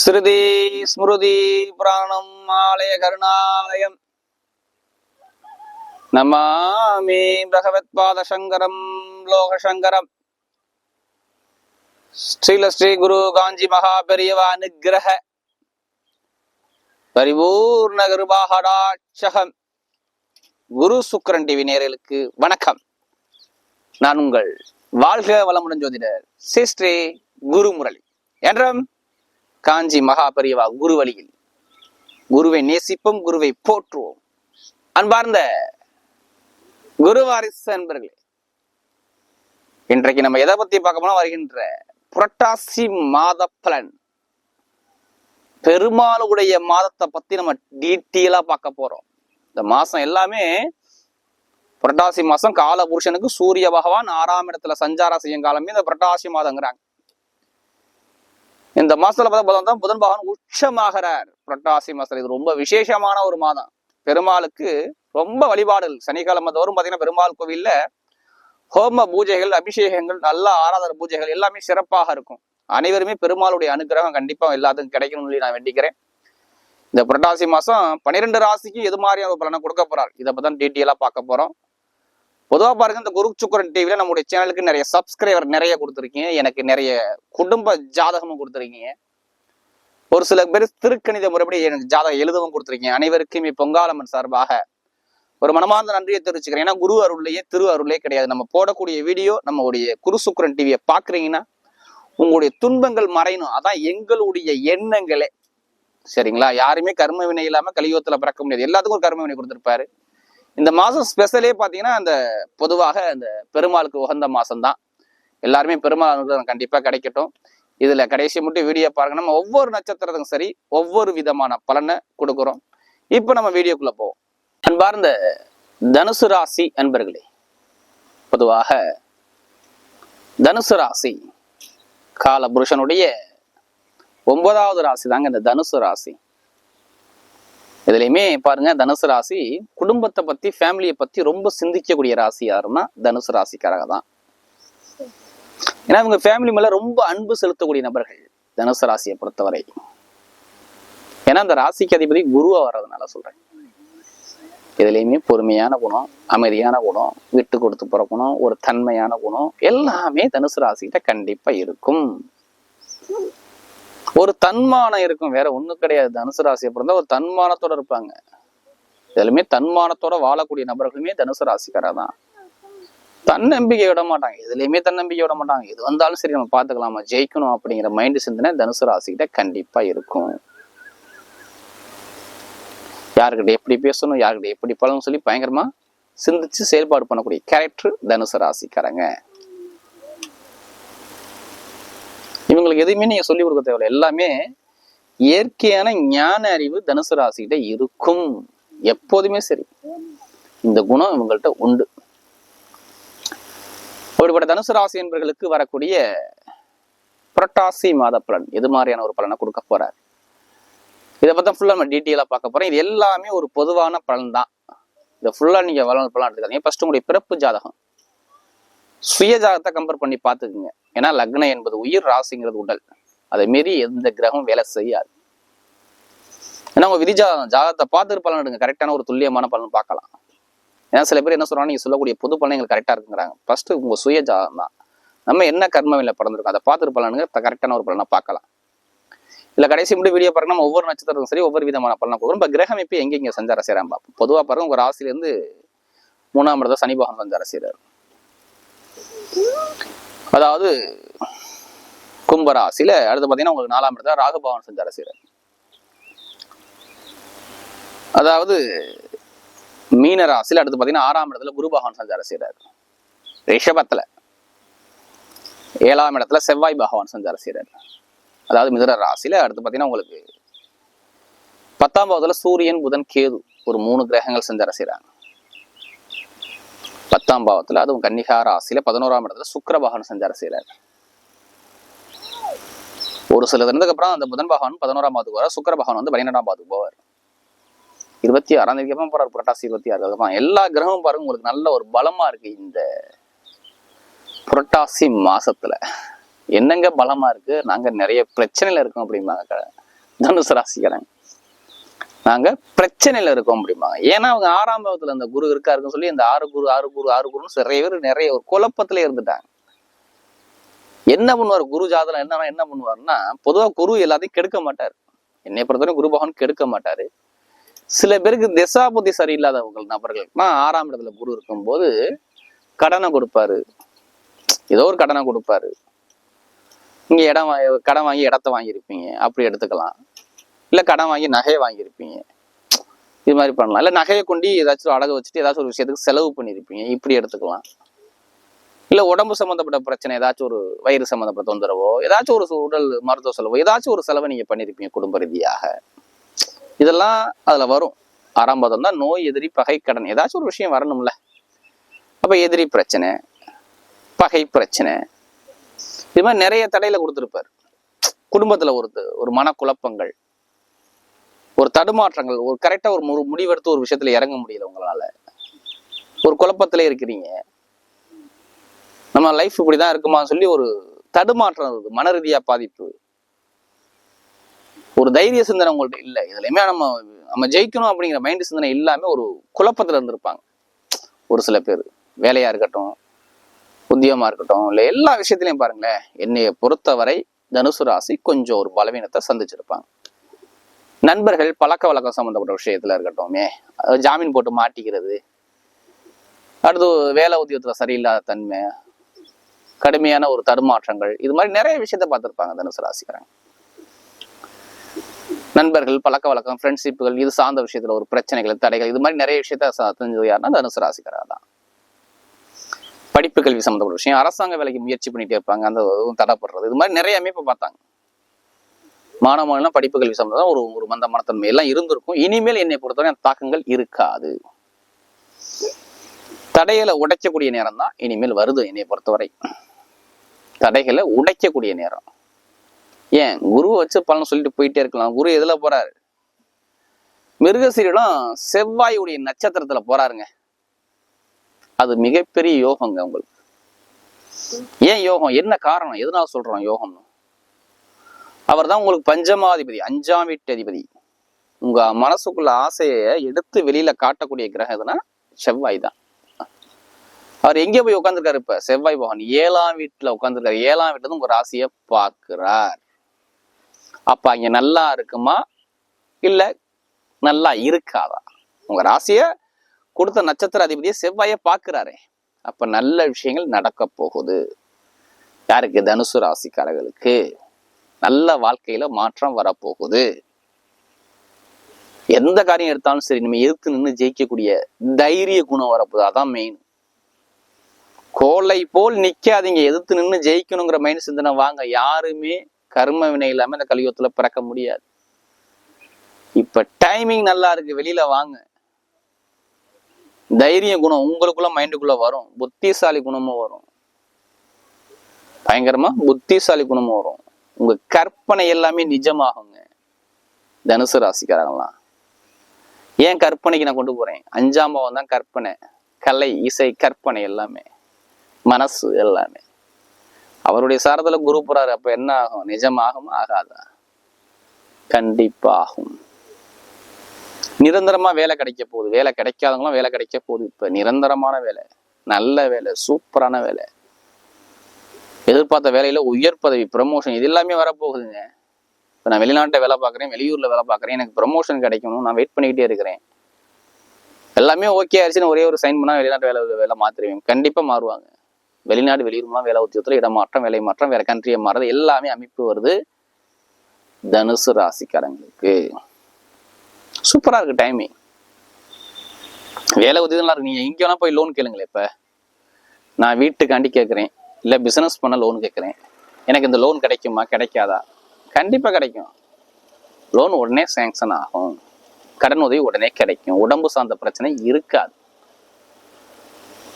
ஸ்ருதி ஸ்மிருதி புராணம் ஆலய கருணாலயம். நமாமி பகவத் பாத சங்கரம் லோக சங்கரம் ஸ்ரீல ஸ்ரீ குரு காஞ்சி மகா பெரியவா அனுகிரக. பரிபூர்ண கிருபாகடாட்சகம். குரு சுக்கரன் டிவி நேரலுக்கு வணக்கம். நான் உங்கள் வாழ்க வளமுடன் ஜோதிடர் ஸ்ரீ ஸ்ரீ குரு முரளி என்றும் காஞ்சி மகா பெரியவா குரு வழியில் குருவை நேசிப்போம் குருவை போற்றுவோம். அன்பார்ந்த குருவாரிசு அன்பர்களே இன்றைக்கு நம்ம எதை பத்தி பார்க்க போனா வருகின்ற புரட்டாசி மாத பலன் பெருமாளுடைய மாதத்தை பத்தி நம்ம டீட்டெயிலா பார்க்க போறோம். இந்த மாசம் எல்லாமே புரட்டாசி மாசம் கால புருஷனுக்கு சூரிய பகவான் ஆறாம் இடத்துல சஞ்சாரம் செய்யும் காலமே இந்த புரட்டாசி மாதங்கிறாங்க. இந்த மாசத்துல பார்த்தா புதன் பகவான் உச்சமாகிறார். புரட்டாசி மாசத்துல. இது ரொம்ப விசேஷமான ஒரு மாதம். பெருமாளுக்கு ரொம்ப வழிபாடுகள். சனிக்கிழமை தோறும் பார்த்தீங்கன்னா பெருமாள் கோவில்ல ஹோம பூஜைகள் அபிஷேகங்கள் நல்ல ஆராதன பூஜைகள் எல்லாமே சிறப்பாக இருக்கும். அனைவருமே பெருமாளுடைய அனுகிரகம் கண்டிப்பா எல்லாத்துக்கும் கிடைக்கணும்னு சொல்லி நான் வேண்டிக்கிறேன். இந்த புரட்டாசி மாசம் பன்னிரெண்டு ராசிக்கு எது மாதிரியான ஒரு பலனை கொடுக்க போறார்? இதை பத்தி டீட்டெயிலா பார்க்க போறோம். பொதுவாக பாருங்க இந்த குரு சுக்கரன் டிவியில் நம்முடைய சேனலுக்கு நிறைய சப்ஸ்கிரைபர் நிறைய கொடுத்துருக்கீங்க. எனக்கு நிறைய குடும்ப ஜாதகமும் கொடுத்துருக்கீங்க. ஒரு சில பேர் திருக்கணித முறைப்படி எனக்கு ஜாதகம் எழுதவும் கொடுத்துருக்கீங்க. அனைவருக்கும் பொங்காலம்மன் சார்பாக ஒரு மனமார்ந்த நன்றியை தெரிவிச்சுக்கிறேன். ஏன்னா குரு அருள்லையே திரு அருளே கிடையாது. நம்ம போடக்கூடிய வீடியோ நம்மளுடைய குரு சுக்கரன் டிவியை பார்க்குறீங்கன்னா உங்களுடைய துன்பங்கள் மறையணும். அதான் எங்களுடைய எண்ணங்களே. சரிங்களா? யாருமே கர்ம வினை இல்லாமல் கலியுகத்தில் பிறக்க முடியாது. எல்லாத்துக்கும் ஒரு கர்ம வினை கொடுத்துருப்பாரு. இந்த மாசம் ஸ்பெஷலே பார்த்தீங்கன்னா அந்த பொதுவாக அந்த பெருமாளுக்கு உகந்த மாசம் தான் எல்லாருமே பெருமாள் அனுகிரகம் கண்டிப்பா கிடைக்கட்டும். இதுல கடைசி மட்டும் வீடியோ பாருங்க. நம்ம ஒவ்வொரு நட்சத்திரத்துக்கும் சரி ஒவ்வொரு விதமான பலனை கொடுக்குறோம். இப்போ நம்ம வீடியோக்குள்ள போவோம். அன்பார்ந்த தனுசு ராசி அன்பர்களே பொதுவாக தனுசு ராசி கால புருஷனுடைய ஒன்பதாவது ராசி தாங்க இந்த தனுசு ராசி. இதுலையுமே பாருங்க தனுசு ராசி குடும்பத்தை பத்தி ஃபேமிலியை பத்தி ரொம்ப சிந்திக்கக்கூடிய ராசி யாருன்னா தனுசு ராசிக்காரங்க தான். ஏன்னா இவங்க ஃபேமிலி மேல ரொம்ப அன்பு செலுத்தக்கூடிய நபர்கள் தனுசு ராசியை பொறுத்தவரை. ஏன்னா அந்த ராசிக்கு அதிபதி குருவா வர்றதுனால சொல்றேன். இதுலயுமே பொறுமையான குணம் அமைதியான குணம் விட்டு கொடுத்து போற குணம் ஒரு தன்மையான குணம் எல்லாமே தனுசு ராசிகிட்ட கண்டிப்பா இருக்கும். ஒரு தன்மானம் இருக்கும். வேற ஒன்றும் கிடையாது. தனுசு ராசியை பிறந்தா ஒரு தன்மானத்தோட இருப்பாங்க. இதுலயுமே தன்மானத்தோட வாழக்கூடிய நபர்களுமே தனுசு ராசிக்காரா தான். தன்னம்பிக்கை விட மாட்டாங்க. எதுலையுமே தன்னம்பிக்கை விட மாட்டாங்க. எது வந்தாலும் சரி நம்ம பாத்துக்கலாமா ஜெயிக்கணும் அப்படிங்கிற மைண்ட் சிந்தனை தனுசு ராசிக்கிட்ட கண்டிப்பா இருக்கும். யாருக்கிட்ட எப்படி பேசணும் யாருக்கிட்ட எப்படி பழம் சொல்லி பயங்கரமா சிந்திச்சு செயல்பாடு பண்ணக்கூடிய கேரக்டர் தனுசு ராசிக்காரங்க. இவங்களுக்கு எதுவுமே நீங்க சொல்லி கொடுக்க தேவையில்ல. எல்லாமே இயற்கையான ஞான அறிவு தனுசு ராசிகிட்ட இருக்கும். எப்போதுமே சரி. இந்த குணம் இவங்கள்ட்ட உண்டு. அப்படிப்பட்ட தனுசு ராசி என்பர்களுக்கு வரக்கூடிய புரட்டாசி மாத பலன் எது மாதிரியான ஒரு பலனை கொடுக்க போறார்? இதை பத்தி ஃபுல்லாக நம்ம டீட்டெயிலாக பார்க்க போகிறோம் இது எல்லாமே ஒரு பொதுவான பலன் தான். இதை ஃபுல்லாக நீங்கள் வளர்ந்து பலன் எடுத்துக்காதீங்க. ஃபஸ்ட்டு உங்களுடைய பிறப்பு ஜாதகம். சுயஜாகத்தை கம்பேர் பண்ணி பார்த்துக்குங்க. ஏன்னா லக்னம் என்பது உயிர் ராசிங்கிறது உடல். அதை மீறி எந்த கிரகம் வேலை செய்யாது. ஏன்னா உங்க விதி ஜாதகத்தை பார்த்துட்டு பலன் எடுங்க. கரெக்டான ஒரு துல்லியமான பலன் பார்க்கலாம். ஏன்னா சில பேர் என்ன சொல்றாங்க நீங்க சொல்லக்கூடிய பொது பலன் எங்களுக்கு கரெக்டா இருக்குங்கிறாங்க. ஃபர்ஸ்ட் உங்க சுய ஜாதகம் தான். நம்ம என்ன கர்மவில பிறந்திருக்கோம் அதை பார்த்துட்டு பலனுங்க கரெக்டான ஒரு பலனை பார்க்கலாம். இல்ல கடைசி மட்டும் வீடியோ பாருங்க. நம்ம ஒவ்வொரு நட்சத்திரத்துக்கும் சரி ஒவ்வொரு விதமான பலனை கொடுக்கும் இப்போ கிரகம் இப்போ எங்க இங்க சஞ்சாரம் செய்யறாங்க பார்ப்போம் பொதுவா பாருங்க உங்க ராசில இருந்து மூணாம் இடத்த சனி பகவான் சஞ்சாரம் செய்யறாரு அதாவது கும்பராசில அடுத்து பாத்தீங்கன்னா உங்களுக்கு நாலாம் இடத்துல ராகுபவன் சஞ்சார சஞ்சாரம் அதாவது மீன ராசியில் அடுத்து பாத்தீங்கன்னா ஆறாம் இடத்துல குரு பகவான் சஞ்சாரம் செய்யறாரு ரிஷபத்துல ஏழாம் இடத்துல செவ்வாய் பகவான் சஞ்சார செய்யறாரு அதாவது மிதுர ராசியில் அடுத்து பாத்தீங்கன்னா உங்களுக்கு பத்தாம் பாவத்தில் சூரியன் புதன் கேது ஒரு மூணு கிரகங்கள் சஞ்சார செய்யறாங்க பத்தாம் பாவத்துல அதுவும் கன்னிகார ராசியில பதினோராம் இடத்துல சுக்கிர பகவான் சஞ்சாரம் செய்கிறார் ஒரு சில தினத்துக்கு அப்புறம் அந்த புதன் பகவான் பதினோராம் பாவத்துக்கு வர சுக்கர பகவான் வந்து பன்னிரெண்டாம் பாவத்துக்கு போவார். இருபத்தி ஆறாம் தேதிக்கு அப்புறம் போறார் புரட்டாசி இருபத்தி ஆறு அதுக்கப்புறம். எல்லா கிரகமும் பாருங்க உங்களுக்கு நல்ல ஒரு பலமா இருக்கு இந்த புரட்டாசி மாசத்துல. என்னங்க பலமா இருக்கு? நாங்க நிறைய பிரச்சனையில இருக்கோம் அப்படிம்பாங்க தனுசு ராசிக்காரங்க. நாங்க பிரச்சனையில் இருக்கோம் அப்படிம்பாங்க. ஏன்னா அவங்க ஆறாம் பாவத்துல அந்த குரு இருக்காருன்னு சொல்லி இந்த ஆறு குரு ஆறு குரு ஆறு குருன்னு நிறைய பேர் நிறைய ஒரு குழப்பத்திலே இருந்துட்டாங்க. என்ன பண்ணுவார்? குரு ஜாதகம் என்ன என்ன பண்ணுவாருன்னா பொதுவா குரு எல்லாத்தையும் கெடுக்க மாட்டார். என்னை பொறுத்தவரை குரு பகவான் கெடுக்க மாட்டாரு. சில பேருக்கு திசாபுத்தி சரியில்லாதவங்க நபர்களுக்குனா ஆறாம் இடத்துல குரு இருக்கும்போது கடனை கொடுப்பாரு. ஏதோ ஒரு கடனை கொடுப்பாரு. நீங்க இடம் கடன் வாங்கி இடத்த வாங்கியிருப்பீங்க. அப்படி எடுத்துக்கலாம். இல்லை கடன் வாங்கி நகையை வாங்கியிருப்பீங்க. இது மாதிரி பண்ணலாம். இல்லை நகையை கொண்டு ஏதாச்சும் அடகு வச்சுட்டு ஏதாச்சும் ஒரு விஷயத்துக்கு செலவு பண்ணியிருப்பீங்க. இப்படி எடுத்துக்கலாம். இல்லை உடம்பு சம்மந்தப்பட்ட பிரச்சனை ஏதாச்சும் ஒரு வயிறு சம்மந்தப்பட்ட தொந்தரவோ ஏதாச்சும் ஒரு உடல் மருத்துவ செலவோ ஏதாச்சும் ஒரு செலவை நீங்கள் பண்ணியிருப்பீங்க குடும்ப ரீதியாக. இதெல்லாம் அதில் வரும். ஆறாம் தான் நோய் எதிரி பகை கடன். ஏதாச்சும் ஒரு விஷயம் வரணும்ல. அப்போ எதிரி பிரச்சனை பகை பிரச்சனை. இது மாதிரி நிறைய தடையில கொடுத்துருப்பார். குடும்பத்தில் ஒரு ஒரு மனக்குழப்பங்கள். ஒரு தடுமாற்றங்கள் ஒரு கரெக்டா ஒரு முடிவெடுத்து ஒரு விஷயத்துல இறங்க முடியல உங்களால. ஒரு குழப்பத்திலே இருக்கிறீங்க. நம்ம லைஃப் இப்படிதான் இருக்குமான்னு சொல்லி ஒரு தடுமாற்றம் இருக்குது மன ரீதியா பாதிப்பு. ஒரு தைரிய சிந்தனை உங்கள்ட்ட இல்ல. இதுலயுமே நம்ம நம்ம ஜெயிக்கணும் அப்படிங்கிற மைண்ட் சிந்தனை இல்லாம ஒரு குழப்பத்துல இருந்திருப்பாங்க. ஒரு சில பேர். வேலையா இருக்கட்டும் உத்தியமா இருக்கட்டும் இல்ல எல்லா விஷயத்திலையும் பாருங்களேன். என்னைய பொறுத்தவரை தனுசு ராசி கொஞ்சம் ஒரு பலவீனத்தை சந்திச்சிருப்பாங்க. நண்பர்கள் பழக்க வழக்கம் சம்மந்தப்பட்ட விஷயத்துல இருக்கட்டுமே ஜாமீன் போட்டு மாட்டிக்கிறது அடுத்து வேலை உத்தியோகத்துல சரியில்லாத தன்மை கடுமையான ஒரு தடுமாற்றங்கள் இது மாதிரி நிறைய விஷயத்த பார்த்துருப்பாங்க தனுசு ராசிக்காரங்க. நண்பர்கள் பழக்க வழக்கம் ஃப்ரெண்ட்ஷிப்புகள் இது சார்ந்த விஷயத்துல ஒரு பிரச்சனைகள் தடைகள் இது மாதிரி நிறைய விஷயத்த தெரிஞ்சது யாருன்னா தனுசு ராசிக்காரா தான். படிப்பு கல்வி சம்மந்தப்பட்ட விஷயம் அரசாங்க வேலைக்கு முயற்சி பண்ணிட்டே இருப்பாங்க அந்த இதுவும் தடைப்படுறது இது மாதிரி நிறைய அமைப்பு பார்த்தாங்க. மாணவ மாணவர்கள் படிப்பு கல்வி சம்பந்தம் ஒரு ஒரு மந்த மனத்தன்மை எல்லாம் இருந்திருக்கும். இனிமேல் என்னை பொறுத்தவரை அந்த தாக்கங்கள் இருக்காது. தடைகளை உடைக்கக்கூடிய நேரம் தான் இனிமேல் வருது என்னை பொறுத்தவரை. தடைகளை உடைக்கக்கூடிய நேரம். ஏன்? குருவை வச்சு பலன் சொல்லிட்டு போயிட்டே இருக்கலாம். குரு எதுல போறாரு? மிருகசீரிடம் செவ்வாயுடைய நட்சத்திரத்துல போறாருங்க. அது மிகப்பெரிய யோகங்க உங்களுக்கு. ஏன் யோகம்? என்ன காரணம்? எதனால சொல்றோம் யோகம்னு? அவர் தான் உங்களுக்கு பஞ்சமாதிபதி அஞ்சாம் வீட்டு அதிபதி உங்க மனசுக்குள்ள ஆசையை எடுத்து வெளியில காட்டக்கூடிய கிரகம் எதுனா செவ்வாய் தான். அவர் எங்க போய் உட்காந்துருக்காரு இப்ப? செவ்வாய் பகவான் ஏழாம் வீட்டுல உட்காந்துருக்காரு ஏழாம் வீட்டுல உங்க ராசியை பார்க்கிறார். அப்ப அங்க நல்லா இருக்குமா? இல்ல நல்லா இருக்காதா? உங்க ராசிய கொடுத்த நட்சத்திர அதிபதியை செவ்வாயை பார்க்கிறாரே. அப்ப நல்ல விஷயங்கள் நடக்க போகுது. யாருக்கு? தனுசு ராசிக்காரர்களுக்கு. நல்ல வாழ்க்கையில மாற்றம் வரப்போகுது. எந்த காரியம் எடுத்தாலும் சரி நம்ம எதிர்த்து நின்று ஜெயிக்கக்கூடிய தைரிய குணம் வரப்போகுது. அதான் மெயின் கோலை போல் நிக்காதீங்க. எதிர்த்து நின்று ஜெயிக்கணுங்கிற மைண்ட் சிந்தனை வாங்க. யாருமே கர்ம வினை இல்லாம இந்த கலியுகத்துல பிறக்க முடியாது. இப்ப டைமிங் நல்லா இருக்கு. வெளியில வாங்க. தைரிய குணம் உங்களுக்குள்ள மைண்டுக்குள்ள வரும். புத்திசாலி குணமும் வரும். பயங்கரமா புத்திசாலி குணமும் வரும். உங்க கற்பனை எல்லாமே நிஜமாகுங்க. தனுசு ராசிக்காரங்களாம். ஏன் கற்பனைக்கு நான் கொண்டு போறேன்? அஞ்சாம் பாவம் தான் கற்பனை. கலை இசை கற்பனை எல்லாமே. மனசு எல்லாமே. அவருடைய சாரத்துல குரு போறாரு அப்ப என்ன ஆகும்? நிஜமாகும் ஆகாதா? கண்டிப்பாகும். நிரந்தரமா வேலை கிடைக்க போகுது. வேலை கிடைக்காதவங்களும் வேலை கிடைக்க போகுது. இப்ப நிரந்தரமான வேலை. நல்ல வேலை சூப்பரான வேலை. எதிர்பார்த்த வேலையில உயர் பதவி ப்ரமோஷன் இது எல்லாமே வரப்போகுதுங்க. இப்போ நான் வெளிநாட்டை வேலை பார்க்குறேன் வெளியூரில் வேலை பார்க்குறேன் எனக்கு ப்ரமோஷன் கிடைக்கணும் நான் வெயிட் பண்ணிக்கிட்டே இருக்கிறேன். எல்லாமே ஓகே ஆயிடுச்சுன்னு ஒரே ஒரு சைன் பண்ணால் வெளிநாட்டு வேலை வேலை மாற்றிடுவேன் கண்டிப்பாக மாறுவாங்க. வெளிநாடு வெளியூர்லாம் வேலை உத்தியோகத்தில் இடமாற்றம் வேலை மாற்றம் வேற கண்ட்ரியை மாறுறது எல்லாமே அமைப்பு வருது. தனுசு ராசிக்காரங்களுக்கு. சூப்பராக இருக்கு டைமிங் வேலை உதவிலாம் இருக்கு. நீங்கள் இங்கே வேணா போய் லோன் கேளுங்களேன் இப்போ. நான் வீட்டுக்காண்டி கேட்குறேன். இல்லை பிஸ்னஸ் பண்ண லோன் கேட்குறேன் எனக்கு இந்த லோன் கிடைக்குமா கிடைக்காதா? கண்டிப்பாக கிடைக்கும். லோன் உடனே சேங்ஷன் ஆகும். கடன் உதவி உடனே கிடைக்கும். உடம்பு சார்ந்த பிரச்சனை இருக்காது.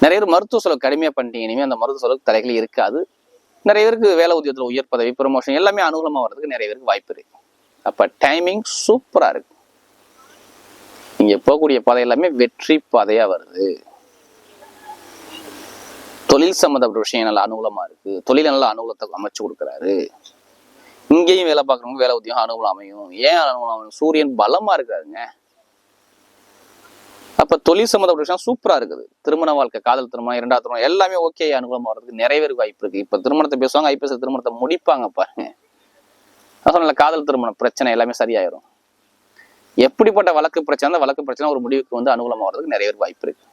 நிறைய பேர் மருத்துவ செலவு கடுமையாக பண்ணிட்டீங்க. இனிமேல் அந்த மருத்துவ செலவு தலைகள் இருக்காது. நிறைய பேருக்கு வேலை உதவியத்தில் உயர் பதவி ப்ரமோஷன் எல்லாமே அனுகூலமாக வர்றதுக்கு நிறைய பேருக்கு வாய்ப்பு இருக்கு. அப்போ டைமிங் சூப்பராக இருக்கும். நீங்கள் போகக்கூடிய பாதை எல்லாமே வெற்றி பாதையாக வருது. தொழில் சம்பந்தப்பட்ட விஷயம் நல்ல அனுகூலமா இருக்கு. தொழில் நல்ல அனுகூலத்தை அமைச்சு கொடுக்குறாரு. இங்கேயும் வேலை பார்க்குறவங்க வேலை உத்தியோகம் அனுகூலம் அமையும். ஏன் அனுகூலம் அமையும்? சூரியன் பலமா இருக்காருங்க. அப்ப தொழில் சம்மந்தப்பட்ட விஷயம் சூப்பரா இருக்குது. திருமண வாழ்க்கை காதல் திருமணம் இரண்டாவது திருமணம் எல்லாமே ஓகே அனுகூலமா வர்றதுக்கு நிறைவேறு வாய்ப்பு இருக்கு. இப்ப திருமணத்தை பேசுவாங்க ஐபிஎஸ் திருமணத்தை முடிப்பாங்க பாருங்க. நான் சொன்னல காதல் திருமணம் பிரச்சனை எல்லாமே சரியாயிரும். எப்படிப்பட்ட வழக்கு பிரச்சனை வழக்கு பிரச்சனை ஒரு முடிவுக்கு வந்து அனுகூலமாக வர்றதுக்கு நிறைய வாய்ப்பு இருக்கு.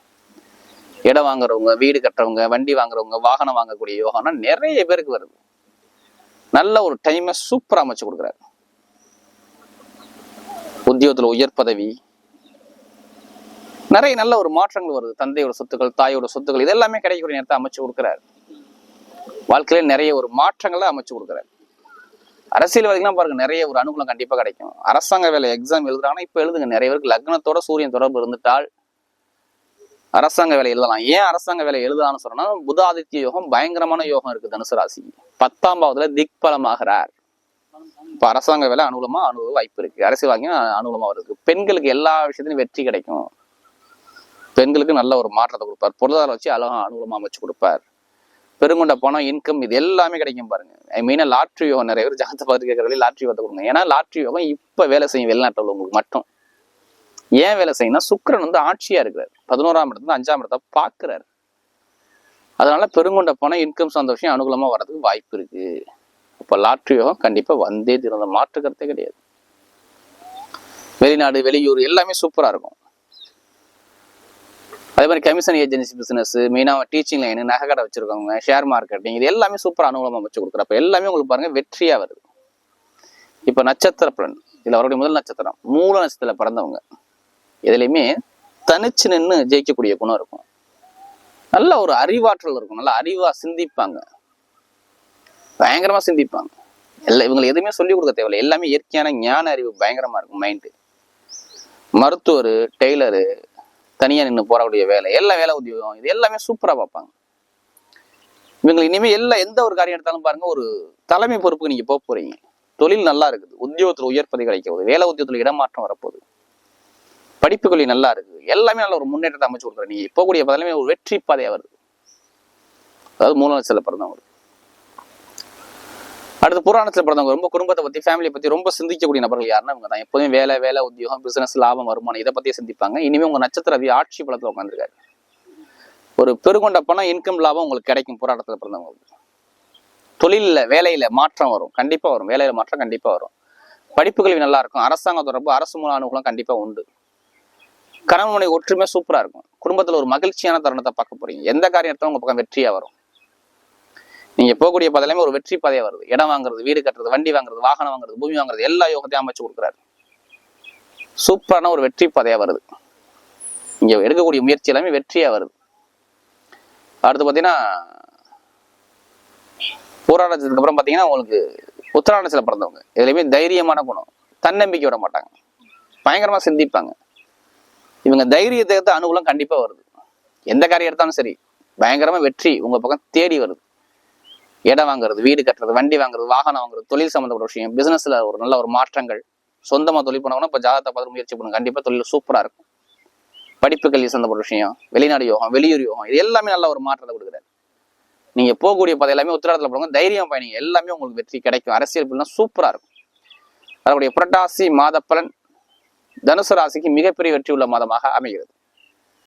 இடம் வாங்குறவங்க வீடு கட்டுறவங்க வண்டி வாங்குறவங்க வாகனம் வாங்கக்கூடிய யோகம்னா நிறைய பேருக்கு வருது. நல்ல ஒரு டைமை சூப்பரா அமைச்சு கொடுக்குறாரு. உத்தியோகத்துல உயர் பதவி. நிறைய நல்ல ஒரு மாற்றங்கள் வருது. தந்தையோட சொத்துக்கள் தாயோட சொத்துக்கள் இது எல்லாமே கிடைக்கக்கூடிய நேரத்தை அமைச்சு கொடுக்குறாரு. வாழ்க்கையில நிறைய ஒரு மாற்றங்களை அமைச்சு கொடுக்குறாரு. அரசியல்வாதிகள்லாம் பாருங்க நிறைய ஒரு அனுகூலம் கண்டிப்பா கிடைக்கும். அரசாங்க வேலை எக்ஸாம் எழுதுறாங்கன்னா இப்ப எழுதுங்க. நிறைய பேருக்கு லக்னத்தோட சூரியன் தொடர்பு இருந்துட்டால் அரசாங்க வேலை எழுதலாம். ஏன் அரசாங்க வேலை எழுதலாம்னு சொன்னா புதாதித்ய யோகம் பயங்கரமான யோகம் இருக்கு தனுசு ராசி பத்தாம் பாவத்துல திக்பலமாகிறார். இப்ப அரசாங்க வேலை அனுகூலமா அனுபவ வாய்ப்பு இருக்கு. அரசியல்வாதியும் அனுகூலமா வருது. பெண்களுக்கு எல்லா விஷயத்திலும் வெற்றி கிடைக்கும். பெண்களுக்கு நல்ல ஒரு மாற்றத்தை கொடுப்பார். பொருளாதாரம் வச்சு அழகா அனுகூலமா அமைச்சு கொடுப்பார். பெருங்கொண்ட பணம் இன்கம் இது எல்லாமே கிடைக்கும் பாருங்க. ஐ லாட்ரி யோகம் நிறைய பேர் ஜாதகத்தை பார்த்து கேட்கறதுல லாட்ரி யோகத்தை கொடுங்க. ஏன்னா லாட்ரி யோகம் இப்ப வேலை செய்யும் வெளிநாட்டில் உங்களுக்கு மட்டும். ஏன் வேலை செய்யணும்னா சுக்கிரன் வந்து ஆட்சியா இருக்கிறார். பதினோராம் இடத்துல அஞ்சாம் இடத்த பார்க்குறாரு. அதனால பெருங்கொண்ட பணம் இன்கம் சார்ந்த விஷயம் அனுகூலமா வர்றதுக்கு வாய்ப்பு இருக்கு. அப்போ லாட்ரி யோகம் கண்டிப்பாக வந்தே தீரும். மாற்றுக்கிறதே கிடையாது. வெளிநாடு வெளியூர் எல்லாமே சூப்பராக இருக்கும். அதே மாதிரி கமிஷன் ஏஜென்சி பிசினஸ் மெயினாக டீச்சிங் லைனு நகைக்கடை வச்சுருக்கவங்க ஷேர் மார்க்கெட்டிங் இது எல்லாமே சூப்பர் அனுகூலமாக வச்சு கொடுக்குறப்ப எல்லாமே உங்களுக்கு பாருங்கள் வெற்றியாக வருது. இப்போ நட்சத்திர பலன் இதில் அவருடைய முதல் நட்சத்திரம் மூல நட்சத்திரத்தில் பிறந்தவங்க. எதுலேயுமே தனிச்சு நின்று ஜெயிக்கக்கூடிய குணம் இருக்கும். நல்ல ஒரு அறிவாற்றல் இருக்கும். நல்ல அறிவா சிந்திப்பாங்க. பயங்கரமா சிந்திப்பாங்க. எல்லாம் இவங்களுக்கு எதுவுமே சொல்லிக் கொடுக்க தேவையில்லை. எல்லாமே இயற்கையான ஞான அறிவு பயங்கரமா இருக்கும் மைண்டு மருத்துவர் டெய்லரு தனியாக நின்று போறக்கூடிய வேலை எல்லா வேலை உத்தியோகம் இது எல்லாமே சூப்பராக பார்ப்பாங்க. இவங்க இனிமேல் எல்லா எந்த ஒரு காரியம் எடுத்தாலும் பாருங்க ஒரு தலைமை பொறுப்புக்கு நீங்க போக போறீங்க. தொழில் நல்லா இருக்குது. உத்தியோகத்தில் உயர் பதவி கிடைக்க போகுது. வேலை உத்தியோகத்தில் இடமாற்றம் வரப்போகுது. படிப்பு கல்வி நல்லா இருக்கு எல்லாமே நல்ல ஒரு முன்னேற்றத்தை அமைச்சு கொடுக்குறேன் நீ போகக்கூடிய பதிலுமே ஒரு வெற்றி பாதையா வருது. அதாவது மூணு லட்சத்துல பிறந்தவங்க அடுத்து புராணத்துல பிறந்தவங்க ரொம்ப குடும்பத்தை பத்தி ஃபேமிலியை பத்தி ரொம்ப சிந்திக்கக்கூடிய நபர்கள் யாருன்னா இவங்க தான். எப்போதும் வேலை வேலை உத்தியோகம் பிசினஸ் லாபம் வருமானம் இதை பத்தியே சிந்திப்பாங்க. இனிமே உங்க நட்சத்திர ரவி ஆட்சி பலத்துல உட்காந்துருக்காரு ஒரு பெருகொண்ட பணம் இன்கம் லாபம் உங்களுக்கு கிடைக்கும் போராட்டத்துல பிறந்தவங்களுக்கு தொழிலில் வேலையில மாற்றம் வரும். கண்டிப்பா வரும். வேலையில மாற்றம் கண்டிப்பா வரும். படிப்பு கல்வி நல்லா இருக்கும். அரசாங்க தொடர்பு அரசு மூல அனுகூலம் கண்டிப்பா உண்டு. கணவன் மனைவி ஒற்றுமை சூப்பராக இருக்கும். குடும்பத்தில் ஒரு மகிழ்ச்சியான தருணத்தை பார்க்க போறீங்க. எந்த காரியம் எடுத்தாலும் உங்கள் பக்கம் வெற்றியாக வரும்? நீங்கள் போகக்கூடிய பாதையிலுமே ஒரு வெற்றி பதையாக வருது. இடம் வாங்குறது வீடு கட்டுறது வண்டி வாங்குறது வாகனம் வாங்குறது பூமி வாங்குறது எல்லா யோகத்தையும் அமைச்சு கொடுக்குறாரு. சூப்பரான ஒரு வெற்றி பதையாக வருது. இங்கே எடுக்கக்கூடிய முயற்சி எல்லாமே வெற்றியாக வருது. அடுத்து பார்த்தீங்கன்னா போராட்டத்துக்கு அப்புறம் பார்த்தீங்கன்னா உங்களுக்கு உத்தராணத்தில் பிறந்தவங்க. எதுலையுமே தைரியமான குணம். தன்னம்பிக்கை விட மாட்டாங்க. பயங்கரமாக சிந்திப்பாங்க. இவங்க தைரியத்தை எடுத்த அனுகூலம் கண்டிப்பா வருது. எந்த காரியம் எடுத்தாலும் சரி பயங்கரமா வெற்றி உங்க பக்கம் தேடி வருது. இடம் வாங்குறது வீடு கட்டுறது வண்டி வாங்குறது வாகனம் வாங்குறது தொழில் சம்மந்தப்பட்ட விஷயம் பிசினஸ்ல ஒரு நல்ல ஒரு மாற்றங்கள் சொந்தமா தொழில் பண்ணவங்கன்னா இப்ப ஜாதகத்தை பார்த்து முயற்சி பண்ணுங்க. கண்டிப்பா தொழில் சூப்பரா இருக்கும். படிப்பு கல்வி சம்மந்தப்பட்ட விஷயம் வெளிநாடு யோகம் வெளியூர் யோகம் இது எல்லாமே நல்ல ஒரு மாற்றத்தை கொடுக்குறாரு நீங்க போகக்கூடிய பாதை எல்லாமே உத்தரவாதத்துல போடுங்க. தைரியம் பயணிங்க. எல்லாமே உங்களுக்கு வெற்றி கிடைக்கும். அரசியல் பலனா சூப்பரா இருக்கும். அதனுடைய புரட்டாசி மாத பலன் தனுசு ராசிக்கு மிகப்பெரிய வெற்றி உள்ள மாதமாக அமைகிறது.